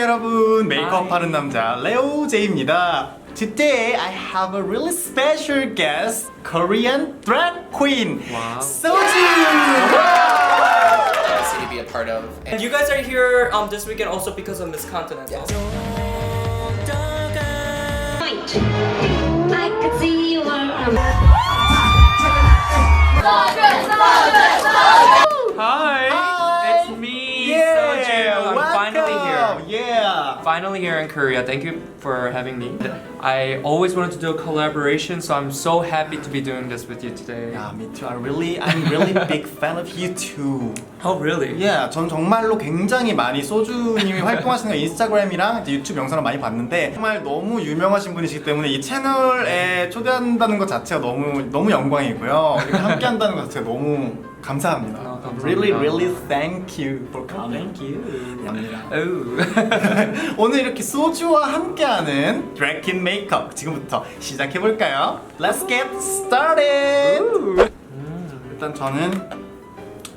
여러분 메이크업 Hi. 하는 남자 레오 제이입니다. Today I have a really special guest, Korean drag queen, Wow. Soju. city to be a part of. And you guys are here um this weekend also because of Miss Continental. point. Finally here in Korea. Thank you for having me. I always wanted to do a collaboration, so I'm so happy to be doing this with you today. Yeah, me too. I really, I'm really big fan of you too. Oh really? Yeah, 전 정말로 굉장히 많이 소주님이 활동하시는 거 인스타그램이랑 이제 유튜브 영상을 많이 봤는데 정말 너무 유명하신 분이시기 때문에 이 채널에 초대한다는 것 자체가 너무 너무 영광이고요. 이렇게 함께한다는 것 자체가 너무 감사합니다. 아, 감사합니다. Really, really thank you for coming. Thank you. 오늘 이렇게 소주와 함께하는 드래킨 메이크업 지금부터 시작해 볼까요? Let's get started. 일단 저는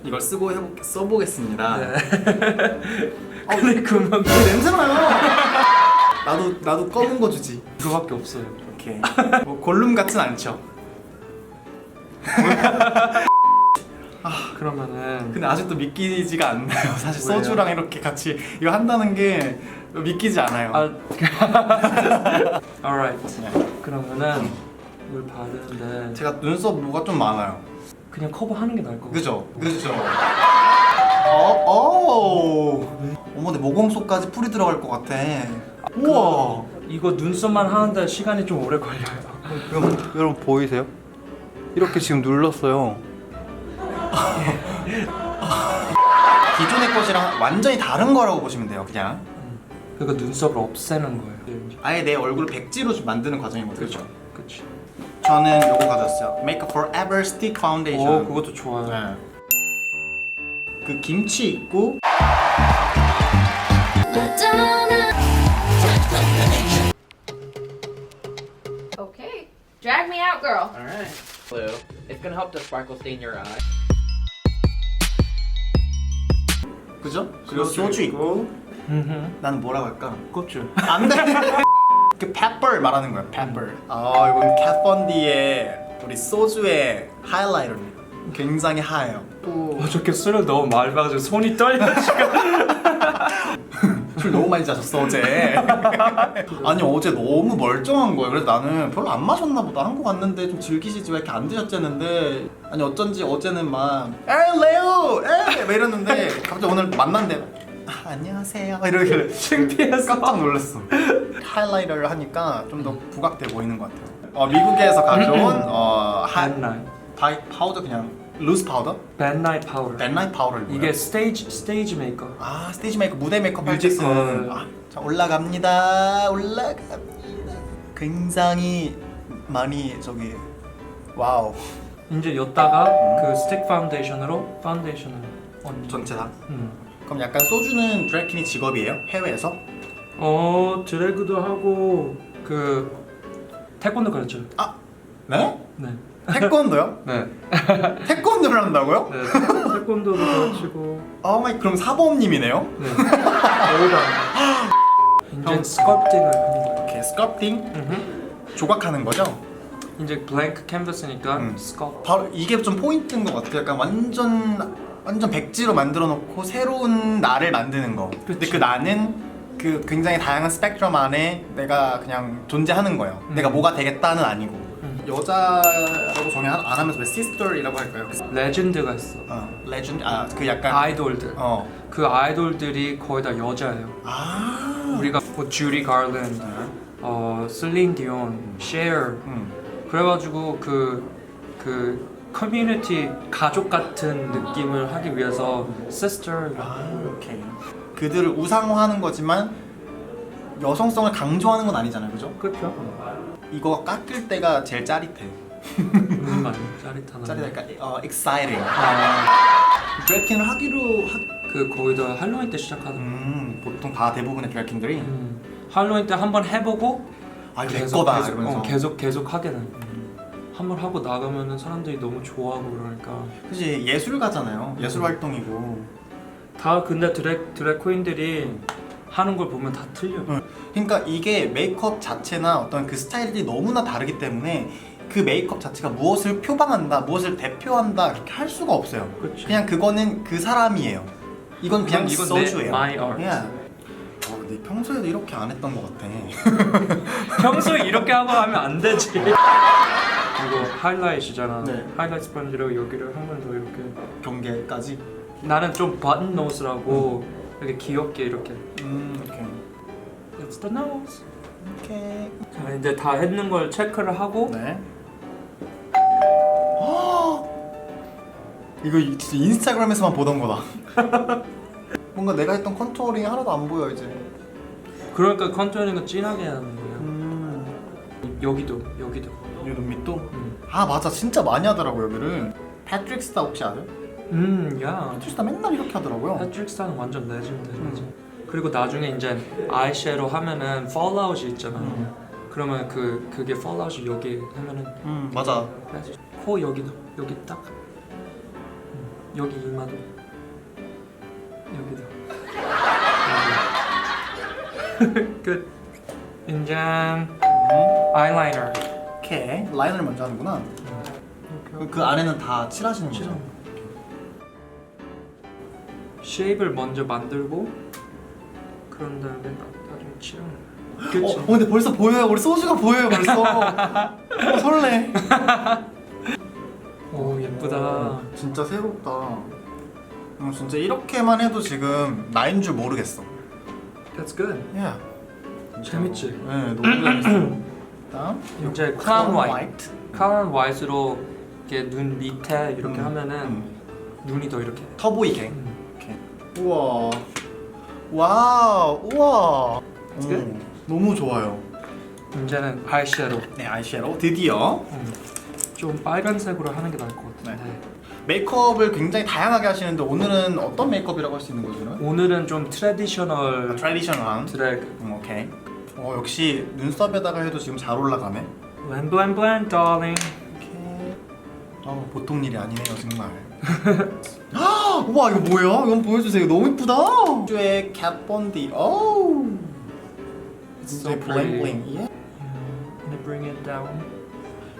이걸 쓰고 해보, 써보겠습니다. 어, 근데 그만 냄새나요. 나도 나도 검은 거 주지. 그거밖에 없어요. 오케이. 뭐 골룸 같진 않죠. 그러면은 근데 아직도 믿기지가 않나요. 사실 왜요? 소주랑 이렇게 같이 이거 한다는 게 믿기지 않아요. 아 alright. 네. 그러면은 물 바르는데 제가 눈썹 뭐가 좀 많아요. 그냥 커버하는 게 나을 것 같아. 그죠? 그죠? 어, 어. 어머 내 모공 속까지 풀이 들어갈 것 같아. 우와. 이거 눈썹만 하는데 시간이 좀 오래 걸려요. 여러분, 여러분 보이세요? 이렇게 지금 눌렀어요. 기존의 것이랑 완전히 다른 거라고 보시면 돼요. 그냥 그러니까 눈썹을 없애는 거예요. 아예 내 얼굴을 백지로 좀 만드는 과정이거든요. 그렇죠. 그렇지. 저는 요거 가졌어요. Make Forever Stick Foundation. 오 그것도 좋아요. 네. 그 김치 있고 Okay. Drag me out, girl. All right. Blue. It's gonna help the sparkle stay in your eye. 그죠? 그리고 소주 있고 음. 나는 뭐라고 할까? 고추. 안 돼. 그 pepper 말하는 거야. pepper. 아 이건 캣펀디의 우리 소주의 하이라이터입니다. 굉장히 하얘요. 또 어저께 술을 너무 많이 마셔서 손이 떨려 지금. 술 너무 많이 자셨어 어제. 아니 어제 너무 멀쩡한 거예요. 그래서 나는 별로 안 마셨나 보다. 한국 왔는데 좀 즐기시지 왜 이렇게 안 드셨지 했는데 아니 어쩐지 어제는 막 에이 레오 에이 막 이랬는데 갑자기 오늘 만났는데 아, 안녕하세요 이러길래 창피해서. 깜짝 놀랐어. 하이라이터를 하니까 좀 더 부각돼 보이는 것 같아요. 어, 미국에서 가져온 어, 하, 밴나이. 바이 파우더 그냥 루스 파우더? 밴나이 파우더. 벤라이트 파우더를 뭐야? 이게 스테이지 스테이지 메이커. 아 스테이지 메이크업 무대 메이크업 할때 뮤지컬. 쓰는 아, 자 올라갑니다 올라갑니다 굉장히 많이 저기 와우 이제 여다가 그 스틱 파운데이션으로 파운데이션을 얹. 전체 다 음. 그럼 약간 소주는 드래킨이 직업이에요? 해외에서? 어 드래그도 하고 그 태권도 가르쳐요. 아 네? 네. 태권도요? 네. 태권도를 한다고요? 네. 태권도도 가르치고. 아 마이 그럼 사범님이네요? 네. 오다. 이제 스컬프팅을 하는 거예요. 이렇게 스컬프팅 음흠. 조각하는 거죠? 이제 블랭크 캔버스니까 음. 스컬프. 바로 이게 좀 포인트인 것 같아요. 약간 완전 완전 백지로 만들어 놓고 새로운 나를 만드는 거. 근데. 그 나는 그 굉장히 다양한 스펙트럼 안에 내가 그냥 존재하는 거예요. 음. 내가 뭐가 되겠다는 아니고 음. 여자라고 정의 안, 안 하면서 왜 시스터이라고 할까요? 레전드가 있어. 어, 레전드 아 그 약간 아이돌들. 어. 그 아이돌들이 거의 다 여자예요. 아. 우리가 뭐 주리 가랜드, 네. 어 슬린 디온, 셰어. 음. 그래가지고 그 그 커뮤니티 가족 같은 느낌을 하기 위해서 sister 아, 오케이. 그들을 우상화하는 거지만 여성성을 강조하는 건 아니잖아요, 그죠? 그렇죠. 이거 깎일 때가 제일 짜릿해. 무슨 말이야? 짜릿하나? 짜릿하니까 어, exciting. 아, 드래킹을 하기로 하... 그 거의 다 할로윈 때 시작하는. 음, 보통 다 대부분의 드래킹들이 음. 할로윈 때 한 번 해보고 아 이거 내 계속 거다 계속, 이러면서 어, 계속 계속 하게 돼. 한번 하고 나가면은 사람들이 너무 좋아하고 그러니까 그지 예술가잖아요 예술 활동이고 다 근데 드랙 드랙 퀸들이 하는 걸 보면 다 틀려. 그러니까 이게 메이크업 자체나 어떤 그 스타일이 너무나 다르기 때문에 그 메이크업 자체가 무엇을 표방한다, 무엇을 대표한다 그렇게 할 수가 없어요. 그치. 그냥 그거는 그 사람이에요. 이건 그냥 이건 내 소주예요. my art. Yeah. 어, 근데 평소에도 이렇게 안 했던 것 같아. 평소에 이렇게 하고 하면 안 되지. 이거 하이라이트잖아. 네. 하이라이트 스펀지로 여기를 한 번 더 이렇게. 경계까지. 나는 좀 버튼 노스라고 이렇게 귀엽게 이렇게. 음, 오케이. It's the nose. 오케이. 자 이제 다 했는 걸 체크를 하고 네. 이거 진짜 인스타그램에서만 보던 거다. 뭔가 내가 했던 컨투어링이 하나도 안 보여 이제. 그러니까 컨투어링은 진하게 하는 거예요. 음. 여기도 여기도. 이 눈밑도? 음. 아 맞아 진짜 많이 하더라고 여기를. 패트릭 스타 혹시 아세요? 음, 야. 패트릭 스타 맨날 이렇게 하더라고요. 패트릭 스타는 완전 레전드. 그리고 나중에 이제 아이섀도우 하면은 펄아웃이 있잖아. 음. 그러면 그 그게 펄아웃이 여기 하면은 음 맞아. 코 여기도 여기 딱 음, 여기 이마도 여기도 여기. 끝 이제 아이라이너 오케이 라인을 먼저 하는구나. 그, 그 안에는 다 칠하시는 거죠? 쉐입을 먼저 만들고 그런 다음에 나- 나중에 칠하는 거야? 어, 어 근데 벌써 보여요. 우리 소주가 보여요 벌써. 어, 설레. 오 예쁘다 어, 진짜 새롭다. 어, 진짜 이렇게만 해도 지금 나인 줄 모르겠어. That's good 야. 재밌지? 네, 너무 재밌어. 다음 이제 크라운 화이트 크라운 화이트로 이렇게 눈 밑에 이렇게 음, 하면은 음. 눈이 더 이렇게 터 보이게. 음. 이렇게. 우와. 와우. 우와. 음, 너무 좋아요. 이제는 아이섀도우 네 아이섀도우 드디어 음, 좀 빨간색으로 하는 게 나을 것 같은데 메이크업을 굉장히 다양하게 하시는데 오늘은 어떤 메이크업이라고 할 수 있는 거죠? 오늘은 좀 트레디셔널 트레디셔널한. 드래그 음, 오케이. 어 역시 눈썹에다가 해도 지금 잘 올라가네. 블렌 darling 이렇게. 어 보통 일이 아니네요 정말. 아, 우와 이거 뭐야? 이건 보여주세요. 너무 이쁘다. 쭈의 캣 본디. 오. so 진짜 pretty. 블링블링. 예. Can I bring it down?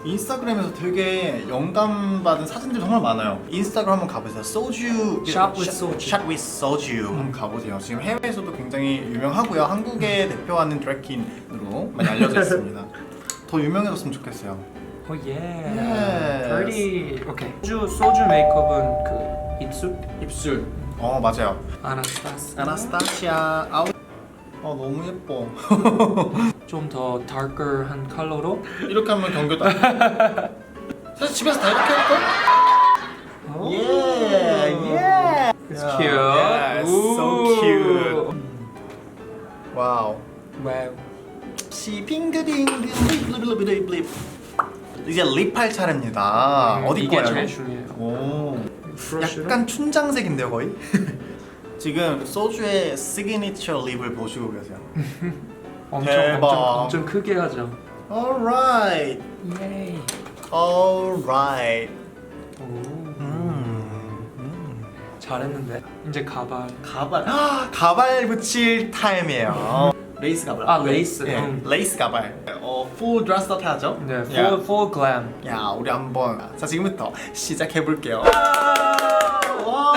인스타그램에서 되게 영감 받은 사진들 정말 많아요. 인스타그램 한번 가보세요. 소주 Shop with soju. Shop with soju 한번 가보세요. 지금 해외에서도 굉장히 유명하고요. 한국에 대표하는 드래킨으로 많이 알려져 있습니다. 더 유명해졌으면 좋겠어요. Oh yeah Yes. pretty 오케이 소주, 소주 메이크업은 그 입술? 입술. 어 맞아요. 아나스타스 아나스타시아 아우. 어 너무 예뻐. 좀 더 darker한 컬러로 이렇게 하면 돼. 사실 집에서 다 이렇게 할 걸? 예, 예. It's Yeah, cute yes, so Ooh. cute. 와우. 와우 시 빙그빙그 블립블립블립 이제 립할 차례입니다. 음, 어디 이게 거예요? 제일 중요해요 오, 약간 춘장색인데요 거의? 지금 소주의 시그니처 립을 보시고 계세요. 엄청 대박. 엄청 엄청 크게 하죠 Alright, 예이 alright. 오 음, 잘했는데 이제 가발 가발, 아, 가발 붙일 타임이에요. 레이스 가발. 아, 레이스. 예, 음. 레이스 가발. 어, full dressed up 해야죠. 네 야. full, full glam 야 우리 한번 자 지금부터 시작해 볼게요.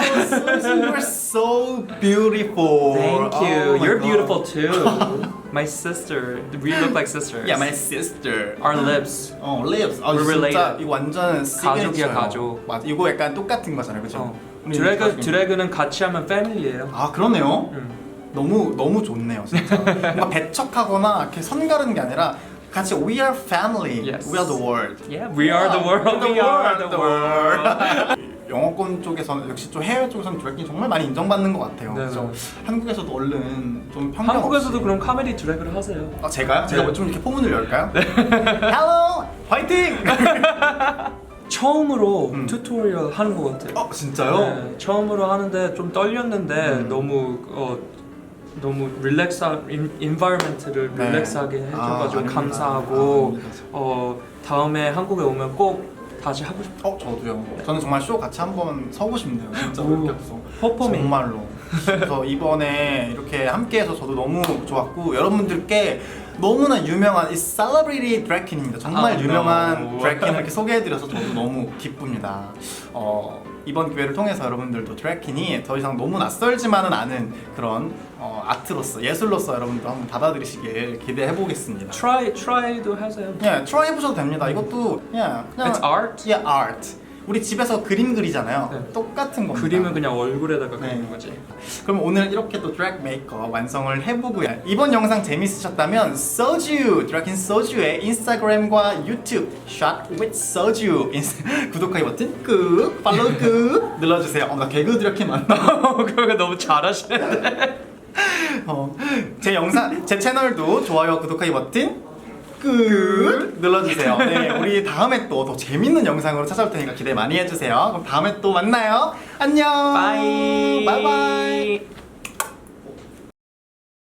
So, you're so beautiful. Thank Oh you. my You're God. beautiful too. My sister. We look like sisters. Yeah, my sister. Our lips. 어, lips. 아, We're 진짜 related. 이거 완전 가족이야, 시그니처예요. 가족. 맞아. 이거 약간 똑같은 거잖아요, 그렇죠? 어. 드래그 드래그는 같이 하면 패밀리예요. 아 그러네요. 음. 너무 너무 좋네요, 진짜. 뭔가 배척하거나 이렇게 선 가르는 게 아니라 같이 we are family, Yes. we are the world. Yeah, we are the world. We are the world. 영어권 쪽에서는 역시 좀 해외 쪽에서는 드래킹 정말 많이 인정받는 것 같아요. 네, 그래서 네. 한국에서도 얼른 좀 편견 한국에서도 없이. 그럼 카메디 드래그를 하세요. 아 제가요? 제가 네. 뭐좀 이렇게 포문을 열까요? Hello, 화이팅! 처음으로 음. 튜토리얼 하는 것 같아요. 어 진짜요? 네, 처음으로 하는데 좀 떨렸는데 음. 너무 어 너무 릴렉스 인바이러먼트를 네. 릴렉스하게 해줘가지고 아, 아닙니다. 감사하고 아닙니다. 어 다음에 한국에 오면 꼭 다시 하고 싶어. 어 저도요. 저는 정말 쇼 같이 한번 서고 싶네요. 진짜 오. 이렇게 해서 퍼포밍. 정말로. 그래서 이번에 이렇게 함께해서 저도 너무 좋았고 여러분들께 너무나 유명한 이 셀러브리티 드래킨입니다. 정말 아, 유명한 no. 드래킨을 이렇게 소개해드려서 저도 너무 기쁩니다. 어, 이번 기회를 통해서 여러분들도 드래킨이 더 이상 너무 낯설지만은 않은 그런 어, 아트로서 예술로서 여러분도 한번 받아들이시길 기대해 보겠습니다. Try try도 하세요. 예, 트라이 해보셔도 됩니다. 이것도 그냥 그냥 It's art. 예, art. 우리 집에서 그림 그리잖아요. 네. 똑같은 겁니다. 그림은 그냥 얼굴에다가 네. 그리는 거지. 그럼 오늘 이렇게 또 드랙 메이크업 완성을 해보고요. 이번 영상 재밌으셨다면 소주 드래곤 소주의 인스타그램과 유튜브 Shot with Soju 인스- 구독하기 버튼 꾹 팔로우 꾹 눌러주세요. 어, 나 개그 드래곤 맞나? 그거 너무 잘하시는데. 어, 제 영상 제 채널도 좋아요 구독하기 버튼 꾹 눌러주세요. 네, 우리 다음에 또 더 재밌는 영상으로 찾아올 테니까 기대 많이 해주세요. 그럼 다음에 또 만나요. 안녕. Bye. 바이 바이.